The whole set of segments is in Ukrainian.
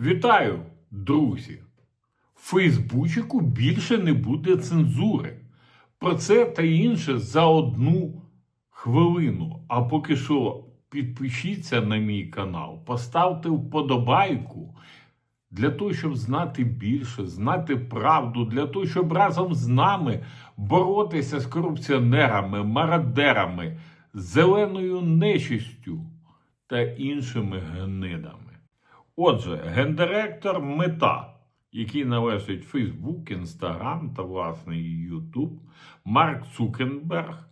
Вітаю, друзі! В Фейсбучику більше не буде цензури. Про це та інше за одну хвилину. А поки що підпишіться на мій канал, поставте вподобайку для того, щоб знати більше, знати правду, для того, щоб разом з нами боротися з корупціонерами, мародерами, зеленою нечистю та іншими гнидами. Отже, гендиректор Мета, який належить Фейсбук, Інстаграм та власне Ютуб, Марк Цукенберг,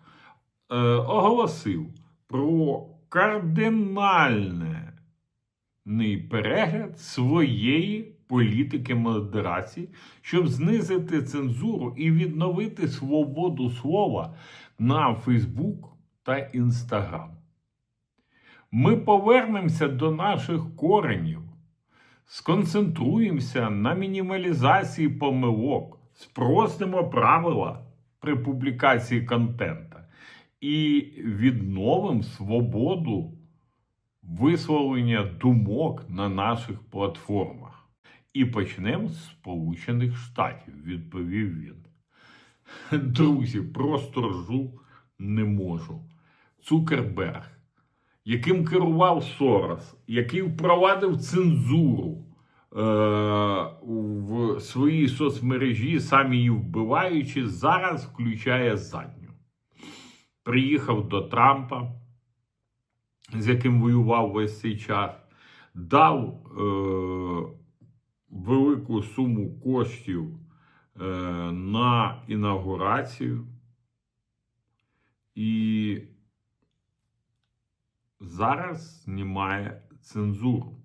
е, оголосив про кардинальний перегляд своєї політики модерації, щоб знизити цензуру і відновити свободу слова на Фейсбук та Інстаграм. Ми повернемося до наших коренів, сконцентруємося на мінімалізації помилок, спростимо правила при публікації контента і відновимо свободу висловлення думок на наших платформах. І почнемо з Сполучених Штатів, відповів він. Друзі, просто ржу не можу. Цукерберг яким керував Сорос, який впровадив цензуру е, в своїй соцмережі, самі її вбиваючи, зараз включає задню. Приїхав до Трампа, з яким воював весь цей час, дав е, велику суму коштів е, на інаугурацію. І зараз знімає цензуру.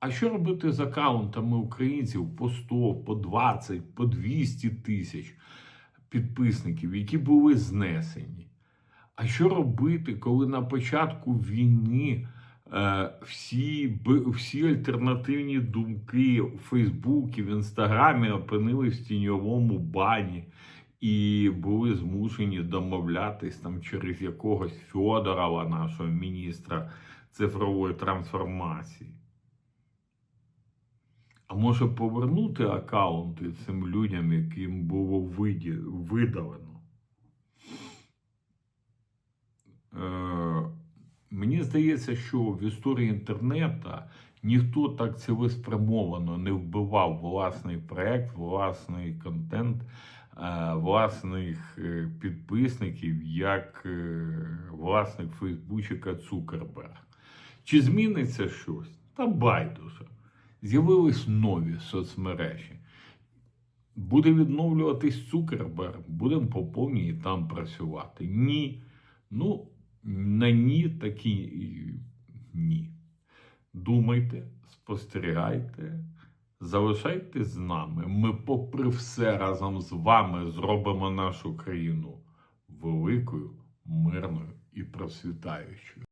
А що робити з аккаунтами українців по 100, по 20, по 200 тисяч підписників, які були знесені? А що робити, коли на початку війни е, всі, всі альтернативні думки у Фейсбуці, в Інстаграмі опинились в тіньовому бані? І були змушені домовлятись там через якогось Фьодорова, нашого міністра цифрової трансформації. А може повернути аккаунти цим людям, яким було виді- видалено? Е, мені здається, що в історії інтернету ніхто так цілеспрямовано не вбивав власний проект, власний контент, е, власних е, підписників, як е, власник Фейсбучика Цукерберг. Чи зміниться щось? Та байдуже. З'явились нові соцмережі. Буде відновлюватись Цукерберг, будемо по повній там працювати. Ні. Ну, на ні такі ні. Думайте, спостерігайте, залишайтесь з нами. Ми, попри все, разом з вами зробимо нашу країну великою, мирною і процвітаючою.